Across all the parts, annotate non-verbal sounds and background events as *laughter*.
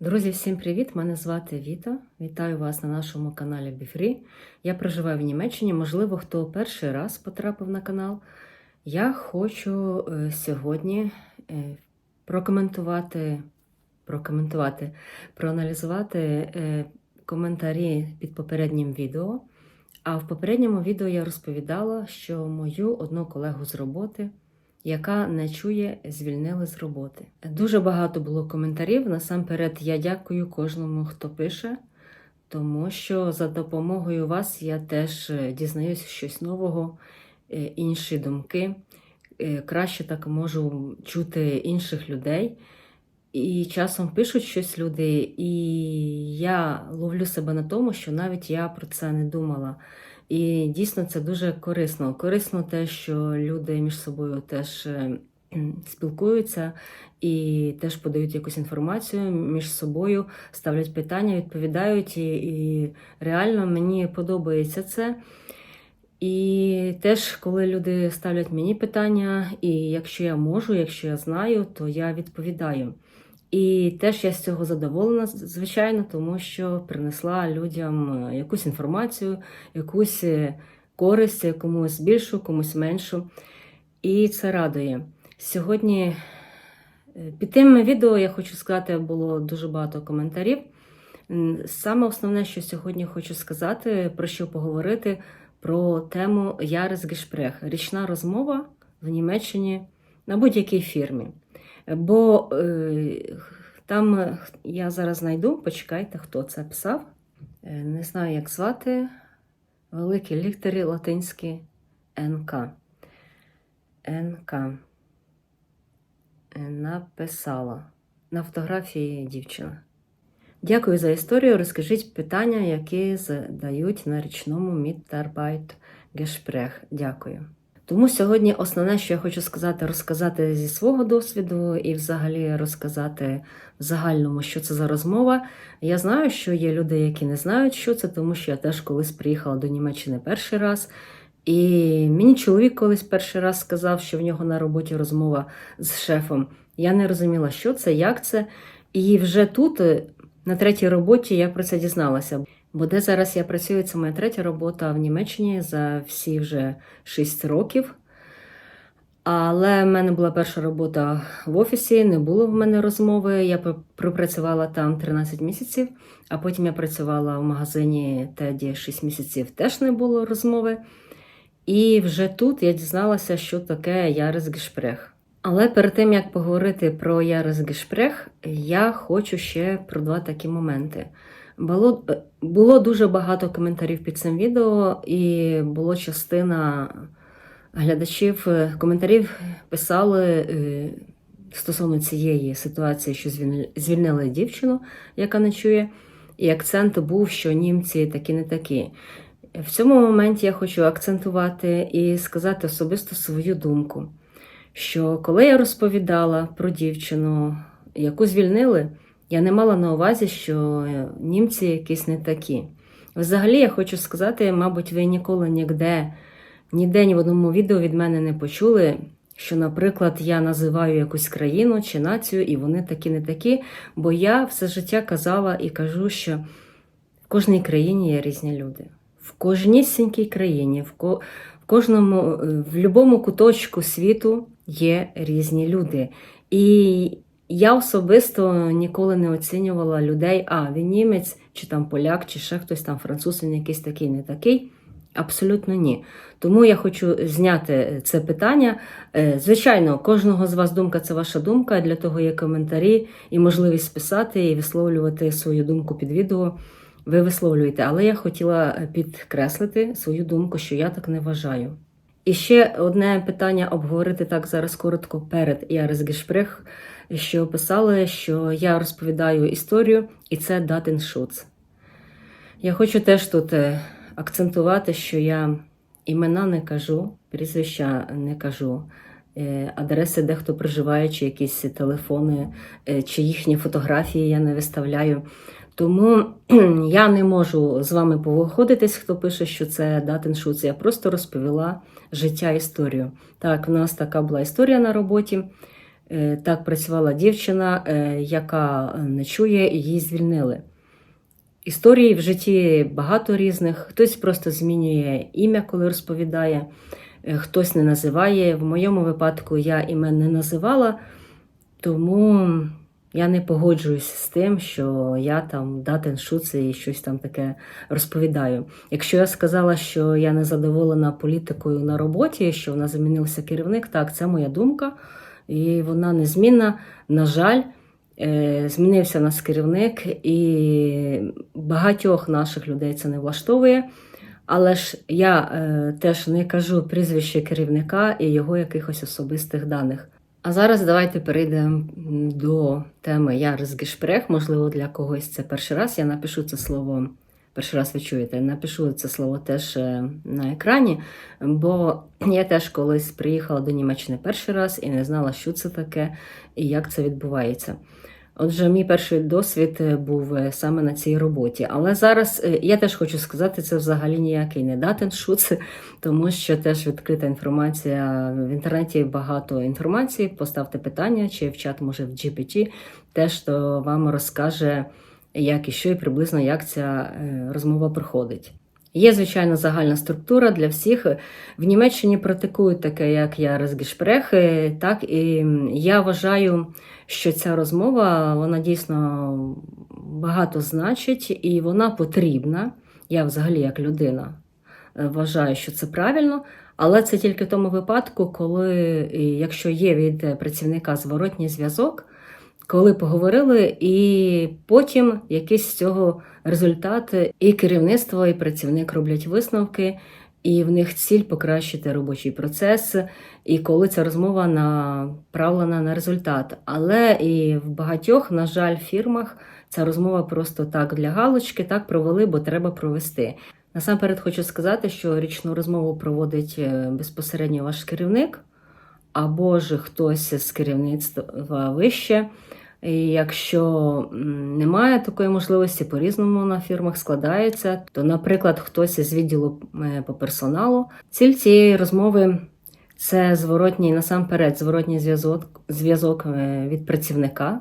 Друзі, всім привіт! Мене звати Віта. Вітаю вас на нашому каналі Біфрі. Я проживаю в Німеччині. Можливо, хто перший раз потрапив на канал. Я хочу е, сьогодні е, прокоментувати, прокоментувати, проаналізувати е, коментарі під попереднім відео. А в попередньому відео я розповідала, що мою одну колегу з роботи яка не чує, звільнили з роботи. Дуже багато було коментарів. Насамперед, я дякую кожному, хто пише, тому що за допомогою вас я теж е, дізнаюся щось нового, е, інші думки. Е, Краще так можу чути інших людей. І часом пишуть щось люди, і я ловлю себе на тому, що навіть я про це не думала. І дійсно це дуже корисно. Корисно те, що люди між собою теж е, спілкуються і теж подають якусь інформацію між собою, ставлять питання, відповідають, і, і реально мені подобається це. І теж, коли люди ставлять мені питання, і якщо я можу, якщо я знаю, то я відповідаю. І теж я з цього задоволена, звичайно, тому що принесла людям е, якусь інформацію, якусь е, користь, комусь більшу, комусь меншу. І це радує. Сьогодні е, під тим відео я хочу сказати, було дуже багато коментарів. Саме основне, що сьогодні хочу сказати, про що поговорити, про тему Яресгешпрех річна розмова в Німеччині на будь-якій фірмі. Бо е, там е, я зараз знайду, почекайте, хто це писав. Е, не знаю, як звати. Великі літери латинські НК. НК. Написала на фотографії дівчина. Дякую за історію. Розкажіть питання, які задають на річному Мітарбайт Гешпрех. Дякую. Тому сьогодні основне, що я хочу сказати, розказати зі свого досвіду і взагалі розказати в загальному, що це за розмова. Я знаю, що є люди, які не знають, що це, тому що я теж колись приїхала до Німеччини перший раз. І мені чоловік колись перший раз сказав, що в нього на роботі розмова з шефом. Я не розуміла, що це, як це. І вже тут, на третій роботі, я про це дізналася. Бо де зараз я працюю, це моя третя робота в Німеччині за всі вже 6 років. Але в мене була перша робота в офісі, не було в мене розмови. Я пропрацювала там 13 місяців, а потім я працювала в магазині Теді 6 місяців, теж не було розмови. І вже тут я дізналася, що таке Яресгешпрех. Але перед тим як поговорити про Яресгешпрех, я хочу ще про два такі моменти. Було було дуже багато коментарів під цим відео, і було частина глядачів е, коментарів писали е, стосовно цієї ситуації, що звільнили дівчину, яка не чує. І акцент був, що німці такі не такі. В цьому моменті я хочу акцентувати і сказати особисто свою думку, що коли я розповідала про дівчину, яку звільнили. Я не мала на увазі, що німці якісь не такі. Взагалі, я хочу сказати, мабуть, ви ніколи ніде, ніде ні в одному відео від мене не почули, що, наприклад, я називаю якусь країну чи націю, і вони такі не такі. Бо я все життя казала і кажу, що в кожній країні є різні люди. В кожнісінькій країні, в ко... в кожному, в будь-якому куточку світу є різні люди. І я особисто ніколи не оцінювала людей, а він німець, чи там поляк, чи ще хтось там француз, він якийсь такий, не такий. Абсолютно ні. Тому я хочу зняти це питання. Е, звичайно, кожного з вас думка це ваша думка. Для того є коментарі і можливість писати і висловлювати свою думку під відео. Ви висловлюєте, але я хотіла підкреслити свою думку, що я так не вважаю. І ще одне питання обговорити так зараз коротко перед Яресгешпрех що писали, що я розповідаю історію, і це Датеншуц. Я хочу теж тут е, акцентувати, що я імена не кажу, прізвища не кажу, е, адреси, де хто проживає, чи якісь телефони, е, чи їхні фотографії я не виставляю. Тому *clears throat* я не можу з вами повиходитись, хто пише, що це Датеншуц. Я просто розповіла життя історію. Так, в нас така була історія на роботі. Е, Так працювала дівчина, е, яка не чує, і її звільнили. Історій в житті багато різних. Хтось просто змінює ім'я, коли розповідає, е, хтось не називає. В моєму випадку я імен не називала, тому я не погоджуюсь з тим, що я там датен шуци і щось там таке розповідаю. Якщо я сказала, що я не задоволена політикою на роботі, що в нас замінився керівник, так, це моя думка, і вона незмінна. На жаль, е, змінився нас керівник, і багатьох наших людей це не влаштовує. Але ж я е, теж не кажу прізвище керівника і його якихось особистих даних. А зараз давайте перейдемо до теми Ярзгешпрех. Можливо, для когось це перший раз. Я напишу це слово. Перший раз ви чуєте, напишу це слово теж е, на екрані, бо я теж колись приїхала до Німеччини перший раз і не знала, що це таке і як це відбувається. Отже, мій перший досвід е, був е, саме на цій роботі. Але зараз я теж хочу сказати, це взагалі ніякий не датен шуц, *laughs* тому що теж відкрита інформація в інтернеті багато інформації. Поставте питання, чи в чат, може в GPT, теж то вам розкаже, як і що, і приблизно як ця е, розмова проходить. Є, звичайно, загальна структура для всіх. В Німеччині практикують таке, як я розгішпрех, так і я вважаю, що ця розмова вона дійсно багато значить і вона потрібна. Я взагалі, як людина, е, вважаю, що це правильно, але це тільки в тому випадку, коли якщо є від працівника зворотній зв'язок, коли поговорили, і потім якийсь з цього результат, і керівництво, і працівник роблять висновки, і в них ціль покращити робочий процес, і коли ця розмова направлена на результат. Але і в багатьох, на жаль, фірмах ця розмова просто так для галочки, так провели, бо треба провести. Насамперед хочу сказати, що річну розмову проводить е, безпосередньо ваш керівник, або ж хтось з керівництва вище. І якщо немає такої можливості, по-різному на фірмах складається, то, наприклад, хтось із відділу е, по персоналу, ціль цієї розмови це зворотній, насамперед, зворотній зв'язок, зв'язок е, від працівника.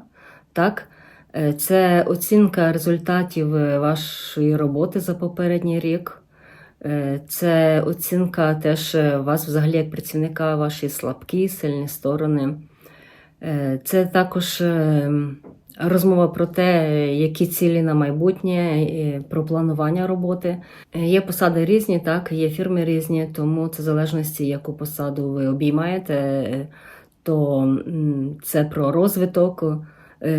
Так? Е, Це оцінка результатів вашої роботи за попередній рік. Е, Це оцінка теж е, вас взагалі як працівника, ваші слабкі, сильні сторони. Е, Це також розмова про те, які цілі на майбутнє, про планування роботи. Є посади різні, так, є фірми різні, тому це в залежності, яку посаду ви обіймаєте, то це про розвиток,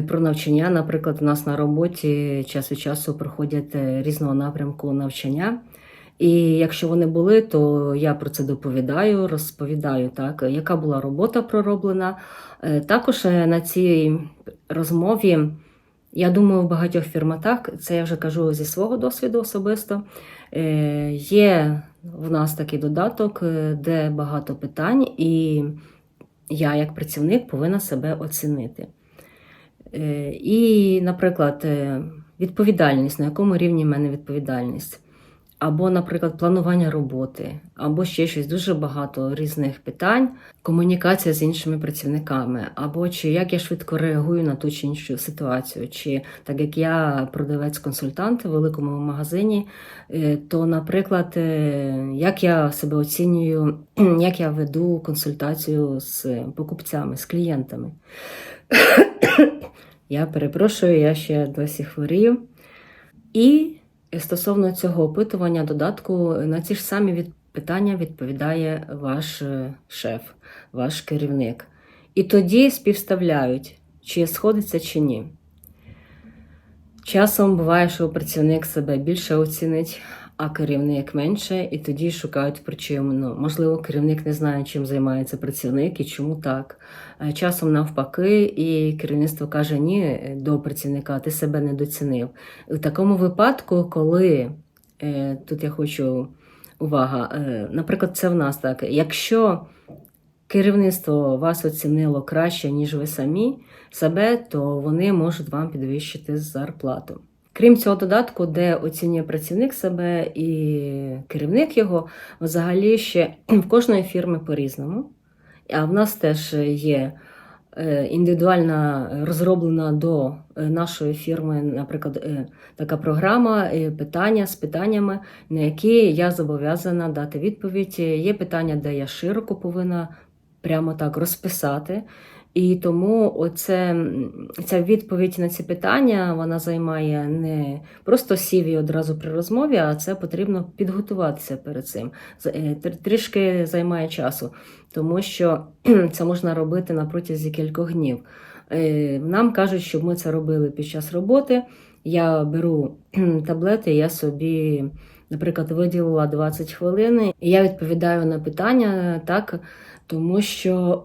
про навчання. Наприклад, у нас на роботі час від часу проходять різного напрямку навчання. І якщо вони були, то я про це доповідаю, розповідаю, так, яка була робота пророблена. Е, Також е, на цій розмові, я думаю, в багатьох фірмах так, це я вже кажу зі свого досвіду особисто. е, Є в нас такий додаток, де багато питань, і я, як працівник, повинна себе оцінити. І, наприклад, відповідальність, на якому рівні в мене відповідальність. Або, наприклад, планування роботи, або ще щось дуже багато різних питань, комунікація з іншими працівниками, або чи як я швидко реагую на ту чи іншу ситуацію, чи так як я продавець-консультант в великому магазині, е, то, наприклад, е, як я себе оцінюю, *clears throat* як я веду консультацію з покупцями, з клієнтами. *clears throat* Я перепрошую, я ще досі хворію. І стосовно цього опитування додатку на ці ж самі від... питання відповідає ваш е, шеф, ваш керівник. І тоді співставляють, чи сходиться, чи ні. Часом буває, що працівник себе більше оцінить, а керівник менше, і тоді шукають причину. Ну, Можливо, керівник не знає, чим займається працівник і чому так. Е, Часом навпаки, і керівництво каже: ні до працівника, ти себе недоцінив. У такому випадку, коли е, тут я хочу увага, е, наприклад, це в нас так. Якщо керівництво вас оцінило краще, ніж ви самі себе, то вони можуть вам підвищити зарплату. Крім цього додатку, де оцінює працівник себе і керівник його, взагалі ще в кожної фірми по-різному. А в нас теж є е, індивідуально розроблена до е, нашої фірми, наприклад, е, така програма питання з питаннями, на які я зобов'язана дати відповідь. Є питання, де я широко повинна прямо так розписати. І тому оце, ця відповідь на ці питання вона займає не просто сів і одразу при розмові, а це потрібно підготуватися перед цим. Е, тр- Трішки займає часу, тому що це можна робити на протязі кількох днів. Е, Нам кажуть, щоб ми це робили під час роботи. Я беру таблети, я собі, наприклад, виділила 20 хвилин, і я відповідаю на питання так, тому що.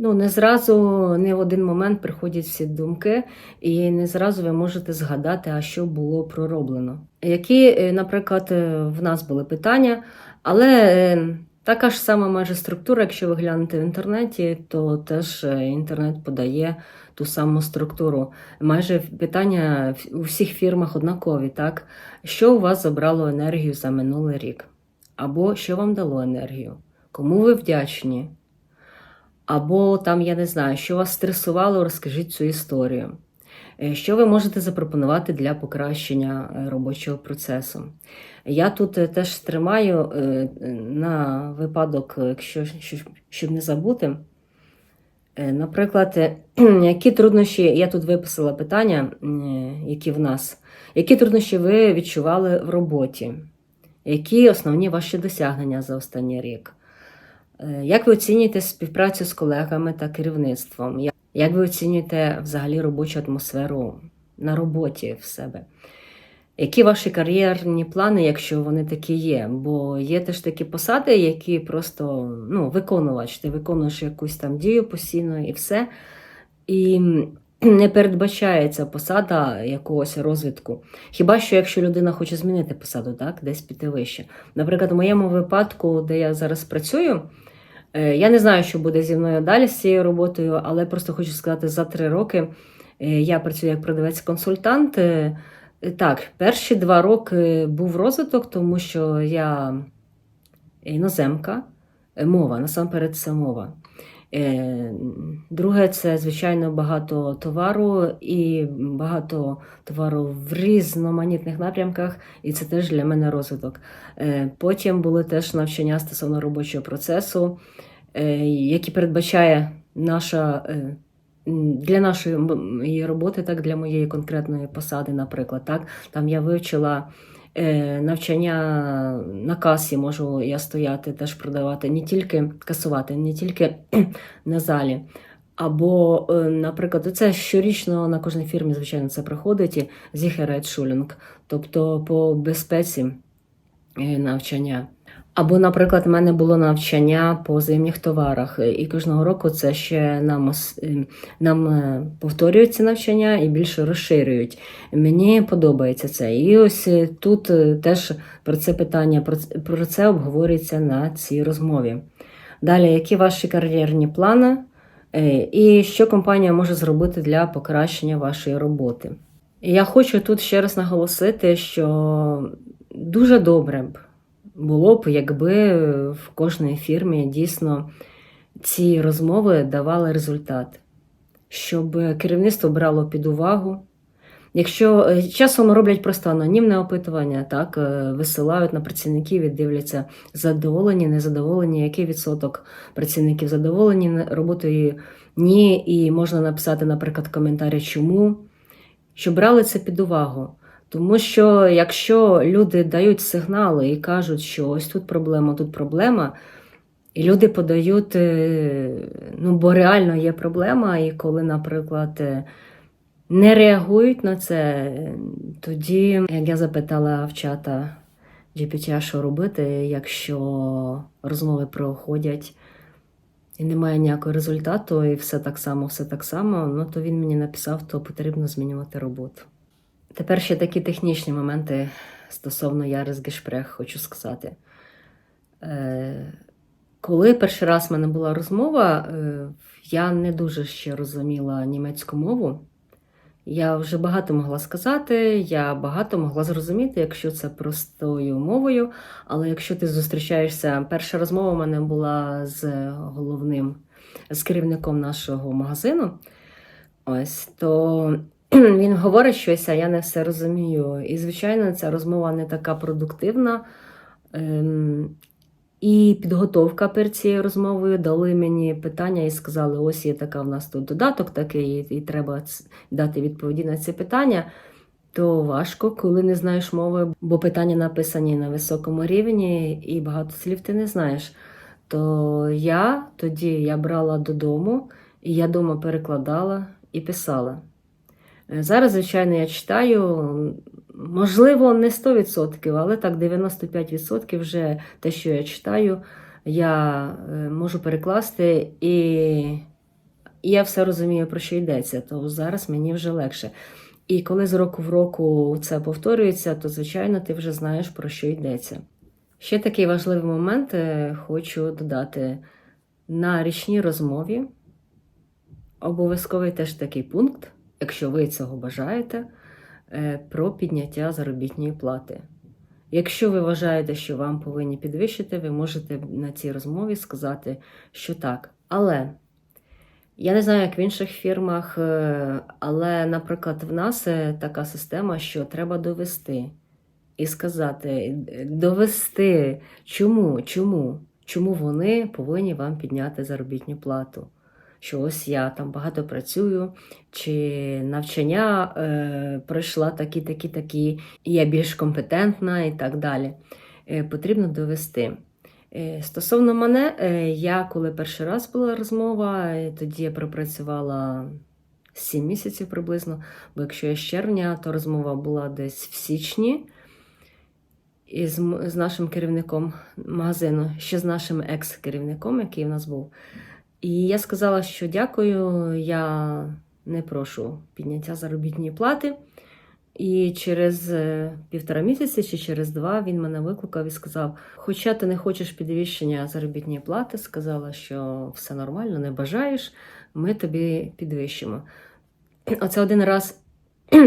Ну, не зразу, не в один момент приходять всі думки, і не зразу ви можете згадати, а що було пророблено. Які, е, наприклад, е, в нас були питання, але е, така ж сама майже структура, якщо ви глянете в інтернеті, то теж інтернет подає ту саму структуру. Майже питання у всіх фірмах однакові, так? Що у вас забрало енергію за минулий рік? Або що вам дало енергію? Кому ви вдячні? Або там, я не знаю, що вас стресувало, розкажіть цю історію. Е, Що ви можете запропонувати для покращення е, робочого процесу? Я тут е, теж тримаю на випадок, якщо щоб не забути. Наприклад, *clears throat* які труднощі, я тут виписала питання, які в нас, які труднощі ви відчували в роботі? Які основні ваші досягнення за останній рік? Е, Як ви оцінюєте співпрацю з колегами та керівництвом? Як ви оцінюєте взагалі робочу атмосферу на роботі в себе? Які ваші кар'єрні плани, якщо вони такі є? Бо є теж такі посади, які просто ну, виконувач, ти виконуєш якусь там дію постійно і все. І не передбачається посада якогось розвитку. Хіба що якщо людина хоче змінити посаду, так, десь піти вище. Наприклад, в моєму випадку, де я зараз працюю, я не знаю, що буде зі мною далі з цією роботою, але просто хочу сказати, за три роки е, я працюю як продавець-консультант. Е, Так, перші два роки був розвиток, тому що я іноземка, е, мова, насамперед це мова. Е, Друге, це, звичайно, багато товару і багато товару в різноманітних напрямках, і це теж для мене розвиток. Е, Потім були теж навчання стосовно робочого процесу, е, які передбачає наша. Для нашої роботи, так для моєї конкретної посади, наприклад, так там я вивчила навчання на касі, можу я стояти, теж продавати, не тільки касувати, не тільки *clears throat* на залі. Або, е, наприклад, це щорічно на кожній фірмі, звичайно, це проходить Sicherheitsschulung, тобто по безпеці е, навчання. Або, наприклад, в мене було навчання по зимніх товарах, е, і кожного року це ще нам, е, нам е, повторюють навчання і більше розширюють. Мені подобається це. І ось тут теж про це питання, про це- обговорюється на цій розмові. Далі, які ваші кар'єрні плани, і що компанія може зробити для покращення вашої роботи? Я хочу тут ще раз наголосити, що дуже добре б було б, якби в кожній фірмі дійсно ці розмови давали результат, щоб керівництво брало під увагу. Якщо е, часом роблять просто анонімне опитування, так е, висилають на працівників і дивляться задоволені, незадоволені, який відсоток працівників задоволені роботою ні, і можна написати, наприклад, коментарі, чому, щоб брали це під увагу. Тому що якщо люди дають сигнали і кажуть, що ось тут проблема, тут проблема, і люди подають, е, ну бо реально є проблема, і коли, наприклад, е, не реагують на це, тоді, як я запитала в чата GPT, що робити, якщо розмови проходять і немає ніякого результату, і все так само, все так само, ну то він мені написав, то потрібно змінювати роботу. Тепер ще такі технічні моменти стосовно Ярис-Гешпрех хочу сказати. Е, коли перший раз в мене була розмова, е, я не дуже ще розуміла німецьку мову. Я вже багато могла сказати, я багато могла зрозуміти, якщо це простою мовою. Але якщо ти зустрічаєшся, перша розмова в мене була з головним з керівником нашого магазину. Ось то він говорить щось, а я не все розумію. І, звичайно, ця розмова не така продуктивна. Ем, і підготовка перед цією розмовою дали мені питання і сказали: ось є така в нас тут додаток такий, і треба дати відповіді на ці питання. То важко, коли не знаєш мови, бо питання написані на високому рівні, і багато слів ти не знаєш. То я тоді я брала додому, і я дома перекладала і писала. Е, Зараз, звичайно, я читаю, можливо, не 100%, але так 95% вже те, що я читаю, я е, можу перекласти, і я все розумію, про що йдеться. То зараз мені вже легше. І коли з року в року це повторюється, то звичайно ти вже знаєш, про що йдеться. Ще такий важливий момент е, хочу додати на річній розмові. Обов'язковий теж такий пункт, якщо ви цього бажаєте, е, про підняття заробітної плати. Якщо ви вважаєте, що вам повинні підвищити, ви можете на цій розмові сказати, що так. Але я не знаю, як в інших фірмах, е, але, наприклад, в нас така система, що треба довести і сказати, довести, чому, чому, чому вони повинні вам підняти заробітну плату. Що ось я там багато працюю, чи навчання е, пройшла такі, такі, такі, і я більш компетентна і так далі. Е, потрібно довести. Е, Стосовно мене, е, я коли перший раз була розмова, е, тоді я пропрацювала 7 місяців приблизно, бо якщо я з червня, то розмова була десь в січні м- з нашим керівником магазину, ще з нашим екс-керівником, який в нас був. І я сказала, що дякую, я не прошу підняття заробітної плати. І через е, півтора місяці чи через два він мене викликав і сказав: Хоча ти не хочеш підвищення заробітної плати, сказала, що все нормально, не бажаєш, ми тобі підвищимо. *clears throat* Оце один раз. *clears throat*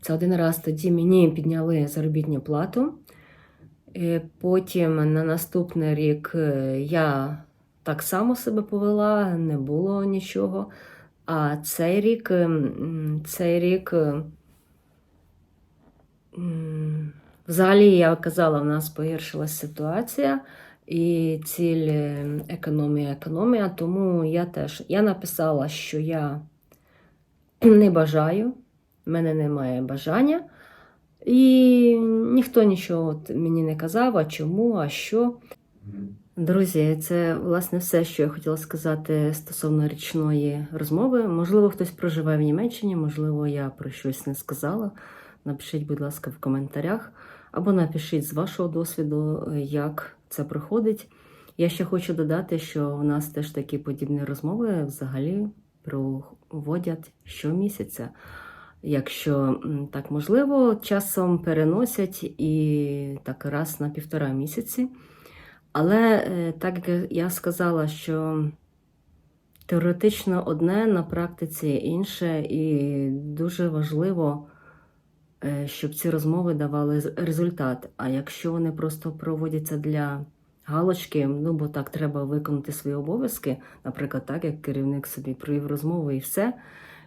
Це один раз тоді мені підняли заробітну плату. Е, Потім на наступний рік е, я так само себе повела, не було нічого. А цей рік, ем, цей рік, е, взагалі, я казала, в нас погіршилась ситуація, і ціль е, економія, економія. Тому я теж я написала, що я не бажаю, в мене немає бажання. І ніхто нічого мені не казав, а чому, а що. Друзі, це власне все, що я хотіла сказати стосовно річної розмови. Можливо, хтось проживає в Німеччині, можливо, я про щось не сказала. Напишіть, будь ласка, в коментарях, або напишіть з вашого досвіду, як це проходить. Я ще хочу додати, що у нас теж такі подібні розмови взагалі проводять щомісяця. Якщо так можливо, часом переносять і так раз на півтора місяці. Але е, так як я сказала, що теоретично одне, на практиці інше, і дуже важливо, е, щоб ці розмови давали результат. А якщо вони просто проводяться для галочки, ну бо так треба виконати свої обов'язки, наприклад, так як керівник собі провів розмову і все,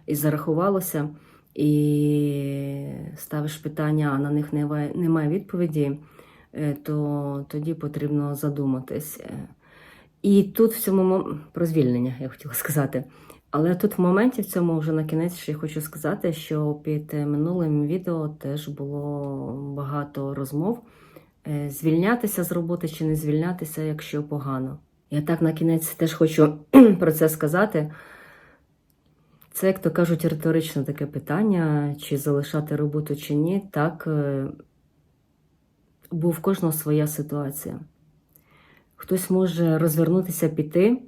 і зарахувалося, і ставиш питання, а на них немає, відповіді то тоді потрібно задуматись. Е, І тут в цьому про звільнення я хотіла сказати. Але тут в моменті в цьому вже на кінець ще хочу сказати, що під е, минулим відео теж було багато розмов. е, Звільнятися з роботи чи не звільнятися, якщо погано. Я так на кінець теж хочу *clears throat* про це сказати. Це, як то кажуть, риторичне таке питання, чи залишати роботу чи ні. Так, е, бо в кожного своя ситуація. Хтось може розвернутися піти,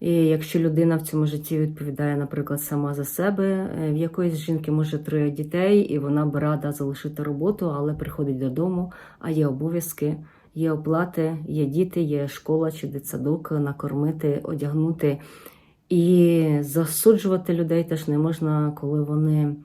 і якщо людина в цьому житті відповідає, наприклад, сама за себе, е, в якоїсь жінки може троє дітей, і вона б рада залишити роботу, але приходить додому, а є обов'язки, є оплати, є діти, є школа чи дитсадок, накормити, одягнути. І засуджувати людей теж не можна, коли вони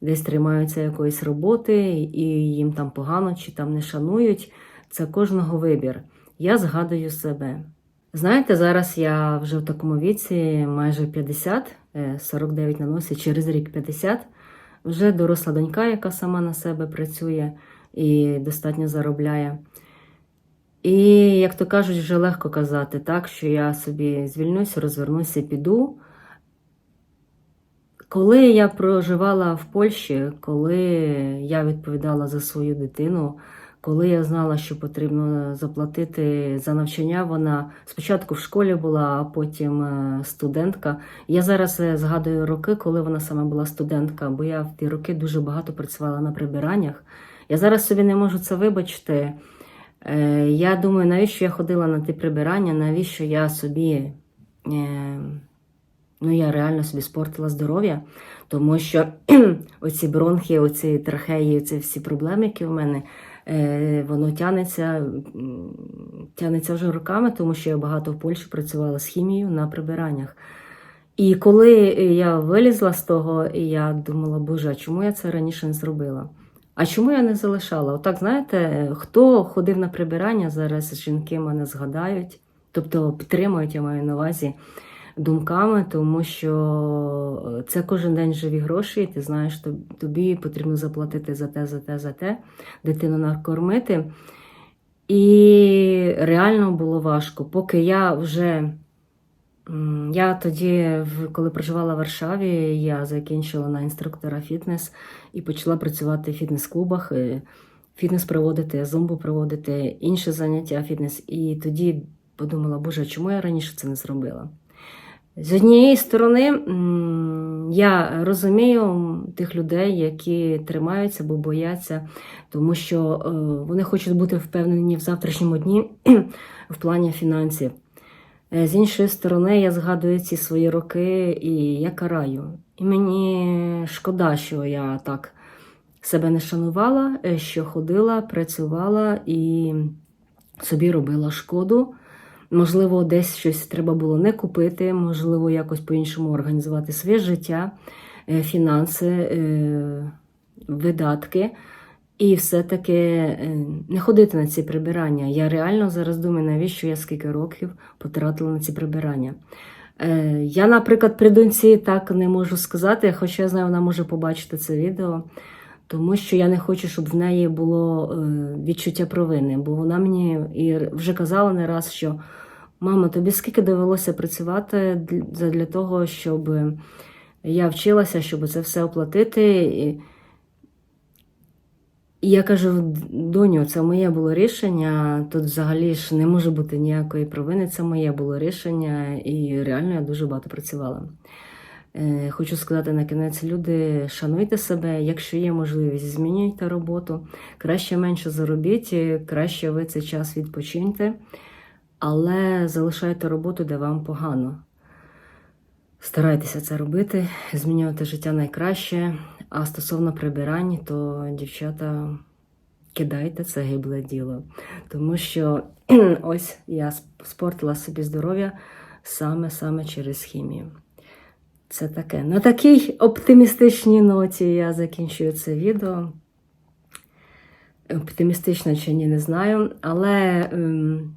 десь тримаються якоїсь роботи, і їм там погано чи там не шанують. Це кожного вибір. Я згадую себе. Знаєте, зараз я вже в такому віці, майже 50, е, 49 на носі, через рік 50. Вже доросла донька, яка сама на себе працює і достатньо заробляє. І, як то кажуть, вже легко казати, так, що я собі звільнюся, розвернуся, піду. Коли я проживала в Польщі, коли я відповідала за свою дитину, коли я знала, що потрібно заплатити за навчання, вона спочатку в школі була, а потім е, студентка. Я зараз е, згадую роки, коли вона саме була студентка, бо я в ті роки дуже багато працювала на прибираннях. Я зараз собі не можу це вибачити. Е, Я думаю, навіщо я ходила на ті прибирання, навіщо я собі. Ну, я реально собі спортила здоров'я, тому що *clears throat* оці бронхи, оці трахеї, оці всі проблеми, які в мене, е, воно тянеться, тянеться вже роками, тому що я багато в Польщі працювала з хімією на прибираннях. І коли я вилізла з того, я думала, боже, а чому я це раніше не зробила? А чому я не залишала? Отак, знаєте, хто ходив на прибирання, зараз жінки мене згадають, тобто підтримують, я маю на увазі думками, тому що це кожен день живі гроші, і ти знаєш, тобі потрібно заплатити за те, за те, за те, дитину накормити. І реально було важко. Поки я вже. Я тоді, коли проживала в Варшаві, я закінчила на інструктора фітнес і почала працювати в фітнес-клубах, е, фітнес проводити, зумбу проводити, інші заняття фітнес. І тоді подумала, боже, чому я раніше це не зробила? З однієї сторони, я розумію тих людей, які тримаються або бояться, тому що е, вони хочуть бути впевнені в завтрашньому дні *clears throat* в плані фінансів. Е, З іншої сторони, я згадую ці свої роки і я караю. І мені шкода, що я так себе не шанувала, е, що ходила, працювала і собі робила шкоду. Можливо, десь щось треба було не купити, можливо, якось по-іншому організувати своє життя, е, фінанси, е, видатки. І все-таки е, не ходити на ці прибирання. Я реально зараз думаю, навіщо я скільки років потратила на ці прибирання. Я, наприклад, при доньці так не можу сказати, хоча я знаю, вона може побачити це відео, тому що я не хочу, щоб в неї було е, відчуття провини, бо вона мені і вже казала не раз, що мама, тобі скільки довелося працювати для, того, щоб я вчилася, щоб це все оплатити. І я кажу, доню, це моє було рішення. Тут взагалі ж не може бути ніякої провини. Це моє було рішення, і реально я дуже багато працювала. Е, Хочу сказати на кінець, люди, шануйте себе, якщо є можливість, змінюйте роботу. Краще менше заробіть, краще ви цей час відпочиньте, але залишайте роботу, де вам погано. Старайтеся це робити, змінювати життя найкраще. А стосовно прибирань, то дівчата кидайте це гибле діло. Тому що *clears throat* ось я спортила собі здоров'я саме-саме через хімію. Це таке. На такій оптимістичній ноті я закінчую це відео. Оптимістично чи ні, не знаю. Але ем,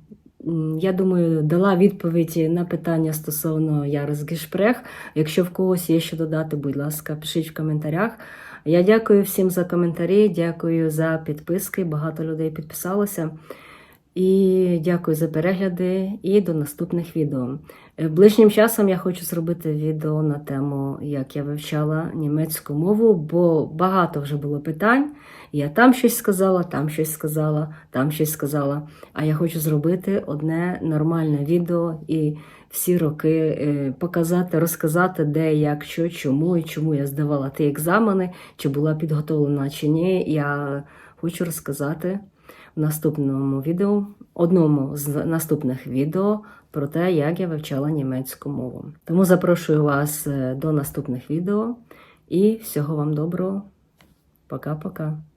я думаю, дала відповідь на питання стосовно Ярос Гішпрех. Якщо в когось є що додати, будь ласка, пишіть в коментарях. Я дякую всім за коментарі, дякую за підписки. Багато людей підписалося. І дякую за перегляди і до наступних відео. Е, Ближнім часом я хочу зробити відео на тему, як я вивчала німецьку мову, бо багато вже було питань. Я там щось сказала, там щось сказала, там щось сказала. А я хочу зробити одне нормальне відео і всі роки е, показати, розказати, де, як, що, чому і чому я здавала ті екзамени, чи була підготовлена, чи ні. Я хочу розказати в наступному відео, одному з наступних відео про те, як я вивчала німецьку мову. Тому запрошую вас е, до наступних відео і всього вам доброго. Пока-пока.